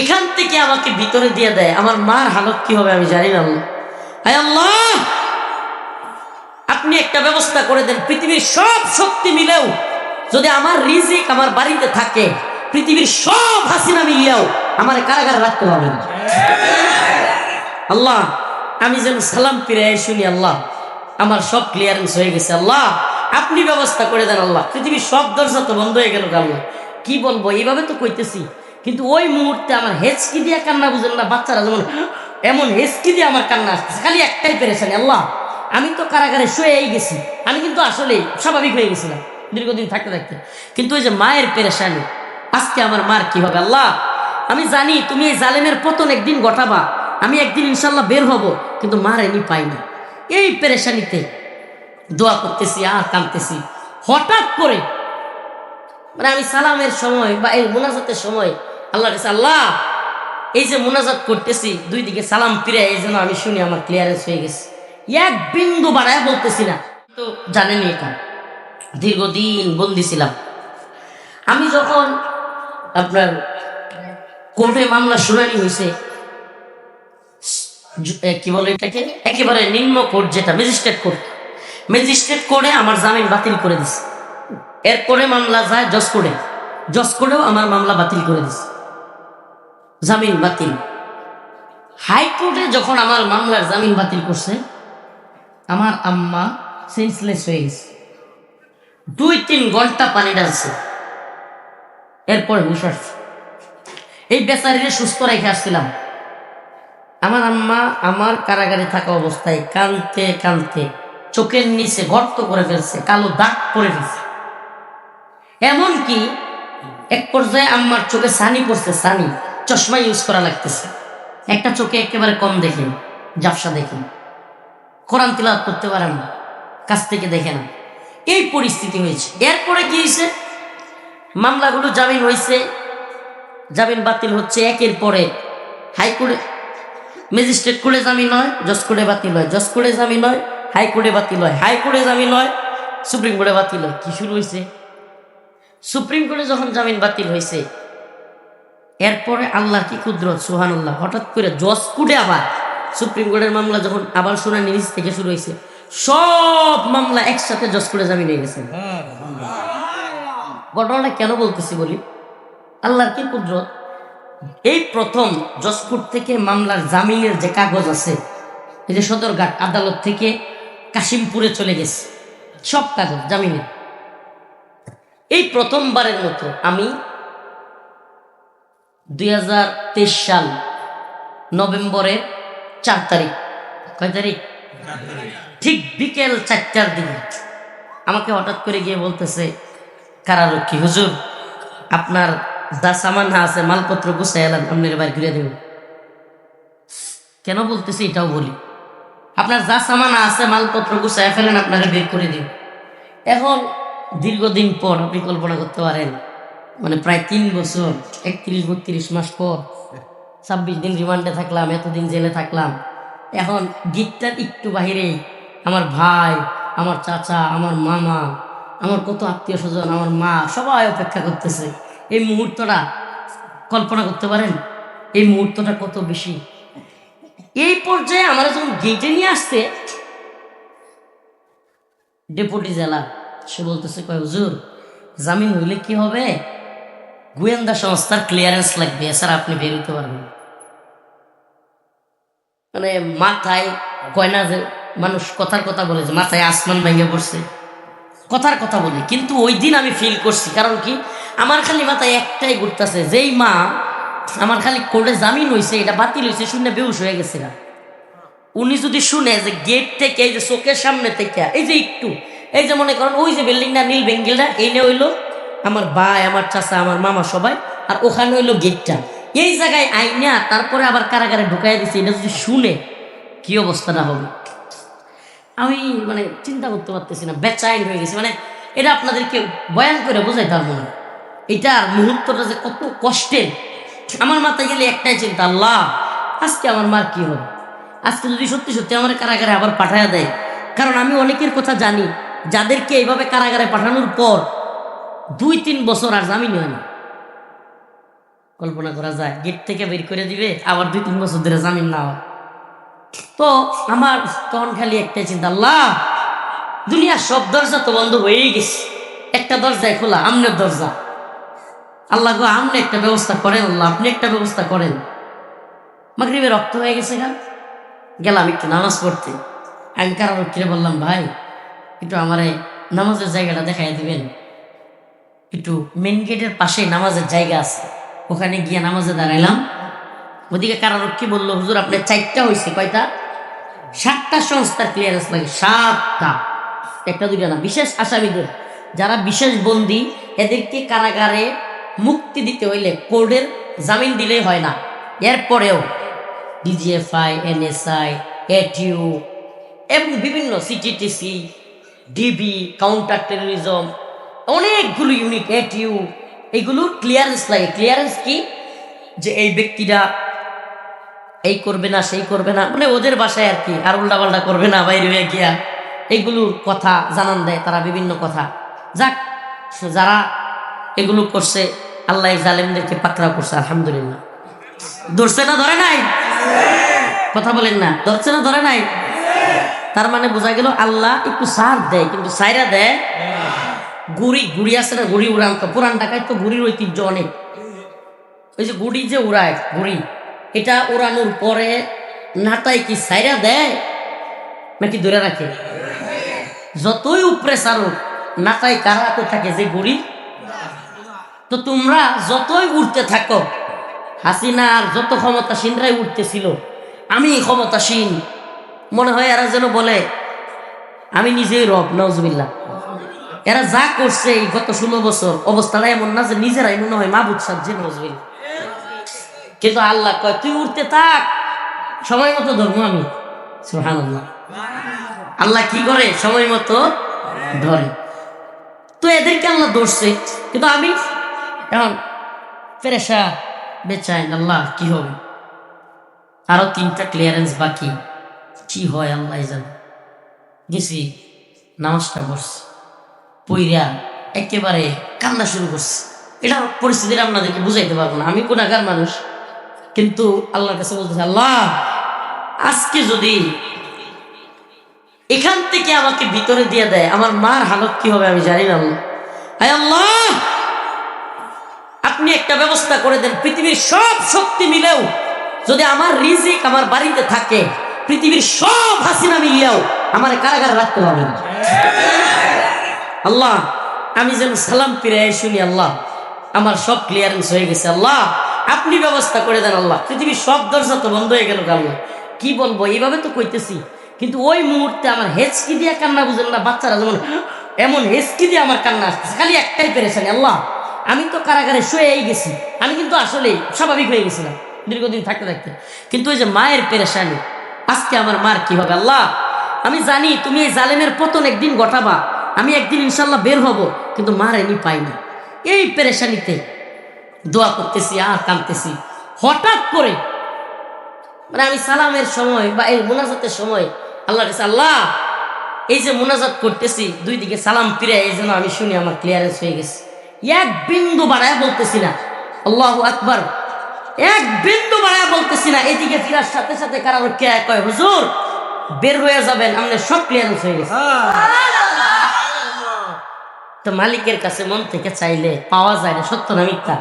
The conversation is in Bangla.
এখান থেকে আমাকে ভিতরে দিয়ে দেয়। আমার মার হালত কি হবে আমি জানি না। আল্লাহ! আপনি একটা ব্যবস্থা করে দেন, পৃথিবীর সব শক্তি মিলেও যদি আমার রিজিক আমার বাড়িতে থাকে, পৃথিবীর সব হাসিনা মিললেও আমার কারাগারে রাখতে না। আল্লাহ, আমি যেন সালাম ফিরে শুনি, আল্লাহ, আমার সব ক্লিয়ারেন্স হয়ে গেছে, আল্লাহ, আপনি ব্যবস্থা করে দেন, আল্লাহ, পৃথিবীর সব দরজা তো বন্ধ হয়ে গেল আল্লাহ। কি বলব? এইভাবে তো কইতেছি। কিন্তু ওই মুহূর্তে আমার হেঁচকি দিয়ে কান্না বুঝেন না বাচ্চারা যেমন, এমন হেঁচকি দিয়ে আমার কান্না আসতেছে। খালি একটাই পেরেছেন আল্লাহ, আমি তো কারাগারে শুয়েই গেছি। আমি কিন্তু আসলে স্বাভাবিক হয়ে গেছিলাম দীর্ঘদিন থাকতে থাকতে। কিন্তু ওই যে মায়ের পেরেশানি, আজকে আমার মার কি হবে আল্লাহ? আমি জানি তুমি এই জালেমের পতন একদিন ঘটাবা, আমি একদিন ইনশাল্লাহ বের হব, কিন্তু মার এনি পাই না। এই পেরেশানিতে দোয়া করতেছি আর কাঁদতেছি। হঠাৎ করে মানে আমি সালামের সময় বা এই মোনাজাতের সময় আল্লাহ কাছে আল্লাহ, এই যে মোনাজাত করতেছি, দুই দিকে সালাম ফিরে, এই জন্য আমি শুনি আমার ক্লিয়ারেন্স হয়ে গেছে। এক বিন্দু বাড়ায় বলতেছি না। তো জানেনি এটা, দীর্ঘদিন বন্দি ছিলাম। আমি যখন আপনার কোর্টে মামলা শুনানি হয়েছে কি বলে এটাকে? একেবারে নিম্ন কোর্ট যেটা ম্যাজিস্ট্রেট কোর্ট। ম্যাজিস্ট্রেট কোর্টে আমার জামিন বাতিল করে দিছে। এরপরে মামলা যায় জজ কোর্টে। জজ কোর্টেও আমার মামলা বাতিল করে দিছে। জামিন বাতিল। হাইকোর্টে যখন আমার মামলার জামিন বাতিল করছে, আমার আম্মা সেন্সলেস হয়ে গেছে। দুই তিন ঘণ্টা পানি ডালছে এরপর হুশ আসছে। এই বেচারিরে সুস্থ রেখে আসছিলাম। আমার আম্মা আমার কারাগারে থাকা অবস্থায় কানতে কানতে চোখের নিচে গর্ত করে ফেলছে, কালো দাগ পরে ফেলছে। এমনকি এক পর্যায়ে আম্মার চোখে সানি পড়ছে, সানি। চশমা ইউজ করা লাগতেছে। একটা চোখে একেবারে কম দেখেন, জাফসা দেখেন। কোরআন তিলাওয়াত করতে পারেন না, কাছ থেকে দেখে না। এই পরিস্থিতি হয়েছে। এরপরে কি হয়েছে? মামলাগুলো জামিন হয়েছে। জামিন বাতিল হচ্ছে একের পরে হাইকোর্টে, ম্যাজিস্ট্রেট কোর্টে জামিন হয়, জজ কোর্টে বাতিল হয়। জজ কোর্টে জামিন হয়, হাইকোর্টে বাতিল হয়। হাইকোর্টে জামিন হয়, সুপ্রিম কোর্টে বাতিল হয়। কি শুরু হয়েছে? সুপ্রিম কোর্টে যখন জামিন বাতিল হয়েছে এরপরে আল্লাহ কি কুদরত? সুহানুল্লাহ হঠাৎ করে জজ কোর্টে আবার সুপ্রিম কোর্টের মামলা যখন আবার শুনানি নিজ থেকে শুরু হয়েছে, সব মামলা একসাথে জজ কোর্টে জামিন হয়ে গেছে। ঘটনাটা কেন বলতেছি বলি? আল্লাহর কি কুদরত? এই প্রথম জজপুর থেকে মামলার জামিনের যে কাগজ আছে, এই যে সদরঘাট আদালত থেকে কাশিমপুরে চলে গেছে। সব কাগজ জামিনের। এই প্রথমবারের মতো আমি দুই হাজার তেইশ সাল নভেম্বরের চার তারিখ। কয় তারিখ? ঠিক বিকেল চারটার দিকে। আমাকে হঠাৎ করে গিয়ে বলতেছে, কারারক্ষী, হুজুর, আপনার যা সামান আছে, মালপত্র গুছাই এলাম আপনার এবার ঘুরে দেব। কেন বলতেছি এটাও বলি। আপনার যা সামান আছে, মালপত্র গুছাই ফেলেন, আপনাকে বের করে দিব। এখন দীর্ঘদিন পর আপনি কল্পনা করতে পারেন মানে প্রায় তিন বছর, একত্রিশ, বত্রিশ মাস পর ছাব্বিশ দিন রিমান্ডে থাকলাম, এতদিন জেলে থাকলাম। এখন গিটটার একটু বাহিরেই আমার ভাই, আমার চাচা, আমার মামা, আমার কত আত্মীয় স্বজন, আমার মা, সবাই অপেক্ষা করতেছে। এই মুহূর্তটা কল্পনা করতে পারেন? এই মুহূর্তটা কত বেশি? এই পর্যায়ে আমরা যখন গেটে নিয়ে আসতে ডেপুটি জেলা, সে বলতেছে, কয়, হুজুর, জামিন হইলে কি হবে? গোয়েন্দা সংস্থার ক্লিয়ারেন্স লাগবে এছাড়া আপনি বেরোতে পারবেন মানে মাথায় কয় না যে, মানুষ কথার কথা বলে যে, মাথায় আসমান ভেঙে পড়ছে। কথার কথা বলি, কিন্তু ওই দিন আমি ফিল করছি, কারণ কি? আমার খালি মাথায় একটাই ঘুরতেছে যেই মা আমার খালি কোর্টে জামিন হয়েছে এটা বাতিল হয়েছে শুনে বেউস হয়ে গেছে না উনি যদি শুনে যে গেট থেকে, এই যে চোখের সামনে থেকে, এই যে একটু, এই যে মনে করেন ওই যে বিল্ডিংটা নীল বেঙ্গিলটা, এই নিয়ে হইল আমার ভাই, আমার চাচা, আমার মামা সবাই, আর ওখানে হইল গেটটা এই জায়গায় আইনা, তারপরে আবার কারাগারে ঢুকাই দিছে, এটা যদি শুনে, কি অবস্থা না হবে? আমি মানে চিন্তা করতে পারতেছি না, বেচাইন হয়ে গেছি। মানে এটা আপনাদেরকে বয়ান করে বোঝাইতে পারব না। এটা মুহূর্তটা যে কত কষ্টের। আমার মাথায় গেলে একটাই চিন্তা, আল্লাহ, আজকে আমার মার কি হবে? আজকে যদি সত্যি সত্যি আমার কারাগারে আবার পাঠায়া দেয়। কারণ আমি অনেকের কথা জানি, যাদেরকে এইভাবে কারাগারে পাঠানোর পর দুই তিন বছর আর জামিন হয় না। কল্পনা করা যায় গেট থেকে বের করে দিবে, আবার দুই তিন বছর ধরে জামিন না। তো আমার তখন খালি একটাই চিন্তা, আল্লাহ, দুনিয়ার সব দরজা তো বন্ধ হয়েই গেছে। একটা দরজায় খোলা, আমনের দরজা। আল্লাহ গো আপনি একটা ব্যবস্থা করেন, আল্লাহ, আপনি একটা ব্যবস্থা করেন। মাগরিবে রক্ত হয়ে গেছে গা। গেলাম একটু নামাজ পড়তে। আমি কারারক্ষীরে বললাম, ভাই, একটু আমারে নামাজের জায়গাটা দেখাই দিবেন। একটু মেন গেটের পাশে নামাজের জায়গা আছে। ওখানে গিয়ে নামাজে দাঁড়াইলাম। ওদিকে কারারক্ষী বলল, হুজুর, আপনার চারটা হয়েছে কয়টা? সাতটা সংস্থার ক্লিয়ারেন্স লাগে, সাতটা। একটা, দুইটা না, বিশেষ আসামিদের। যারা বিশেষ বন্দী, এদেরকে কারাগারে মুক্তি দিতে হইলে কোর্টের জামিন দিলেই হয় না। এরপরেও ডিজিএফআই এনএসআই এটিউ এবং বিভিন্ন সিটিটিসি ডিবি কাউন্টার টেরোরিজম অনেকগুলো ইউনিট এটিউ এগুলো ক্লিয়ারেন্স লাগে। ক্লিয়ারেন্স কি? যে এই ব্যক্তিরা এই করবে না, সেই করবে না। মানে ওদের বাসায় আর কি, আর উল্টা পাল্টা করবে না, বাইরে গিয়া। এগুলোর কথা জানান দেয়, তারা বিভিন্ন কথা। যাক, যারা এগুলো করছে, আল্লাহ জালেমদেরকে পাকড়াও করছে, আলহামদুলিল্লাহ। ধরছে না, ধরে নাই? কথা বলেন না। ধরছে না, ধরে নাই? তার মানে বোঝা গেল আল্লাহ একটু সার দেয়, কিন্তু সাইরা দেয় গুড়ি গুড়ি আছে না, গুড়ি উড়ান তো। পুরান ঢাকায় তো গুড়ির ঐতিহ্য অনেক। ওই যে গুড়ি যে উড়ায়, গুড়ি, এটা উড়ানোর পরে নাটাই কি সাইরা দেয়? নাকি ধরে রাখে? যতই উপরে সারুক নাটাই কারাতে থাকে যে গুড়ি? তো তোমরা যতই উঠতে থাকো, হাসিনার যত ক্ষমতাসীনরাই উঠতেছিল আমি ক্ষমতাসীন। মনে হয় এরা যেন বলে, আমি নিজেই রব নজবিল্লা এরা যা করছে এই গত ষোলো বছর অবস্থাটা এমন না যে নিজেরাই মনে হয় মাহবুদ সাজ্জে নজবিল্লা কিন্তু আল্লাহ কয়, তুই উঠতে থাক। সময় মতো ধর্ম আমি। সুহান আল্লাহ কি করে? সময় মতো ধরে। তো এদেরকে আল্লাহ ধরছে। কিন্তু আমি এখন ফেরেশা বেচাইন আল্লাহ, কি হবে? আরও তিনটা ক্লিয়ারেন্স বাকি। কি হয় আল্লাহ জানে। গেছি, নামাজটা করছি পইরা একেবারে কান্না শুরু করছে। এটা পরিস্থিতিটা আপনাদেরকে বুঝাইতে পারব না। আমি কোনাকার মানুষ। কিন্তু আল্লাহর কাছে বলতেছে, আল্লাহ, আজকে যদি এখান থেকে আমাকে ভিতরে দিয়ে দেয়, আমার মার হালত কি হবে আমি জানি না আল্লাহ। আল্লাহ, আপনি একটা ব্যবস্থা করে দেন। পৃথিবীর সব শক্তি মিলেও যদি আমার রিজিক আমার বাড়িতে থাকে, পৃথিবীর সব হাসিনা মিলিয়াও আমার কারাগারে রাখতে হবে না। আল্লাহ, আমি যেন সালাম ফিরে শুনি, আল্লাহ। আমার সব ক্লিয়ারেন্স হয়ে গেছে, আল্লাহ। আপনি ব্যবস্থা করে দেন, আল্লাহ। পৃথিবীর সব দরজা তো বন্ধ হয়ে গেল আল্লাহ। কি বলব, এইভাবে তো কইতেছি। কিন্তু ওই মুহূর্তে আমার হেঁচকি দিয়ে কান্না বুঝেন না, বাচ্চারা যেমন, এমন হেঁচকি দিয়ে আমার কান্না আসতেছে। খালি একটাই পেরেছেন আল্লাহ। আমি তো কারাগারে শুয়েই গেছি। আমি কিন্তু আসলে স্বাভাবিক হয়ে গেছিলাম, দীর্ঘদিন থাকতে থাকতে। কিন্তু ওই যে মায়ের পেরেশানি, আজকে আমার মার কি হবে, আল্লাহ? আমি জানি তুমি এই জালেমের পতন একদিন ঘটাবা। আমি একদিন ইনশাল্লাহ বের হব কিন্তু মার এমনি পাই না। এই পেরেশানিতে দোয়া করতেছি আর কাঁদতেছি। হঠাৎ করে মানে আমি সালামের সময় বা এই মোনাজাতের সময় আল্লাহ কাছে আল্লাহ এই যে মোনাজাত করতেছি দুই দিকে সালাম ফিরে এই জন্য আমি শুনি আমার ক্লিয়ারেন্স হয়ে গেছে। এক বিন্দু বাড়ায় বলতেছি না। আল্লাহ আকবার। এক বিন্দু বাড়ায় বলতেছি না। এদিকে ফিরার সাথে সাথে কারণ কে কয় হুজুর বের হয়ে যাবেন আমাদের সব ক্লিয়ারেন্স হয়ে গেছে। তো মালিকের কাছে মন থেকে চাইলে পাওয়া যায় না সত্য না মিথ্যা?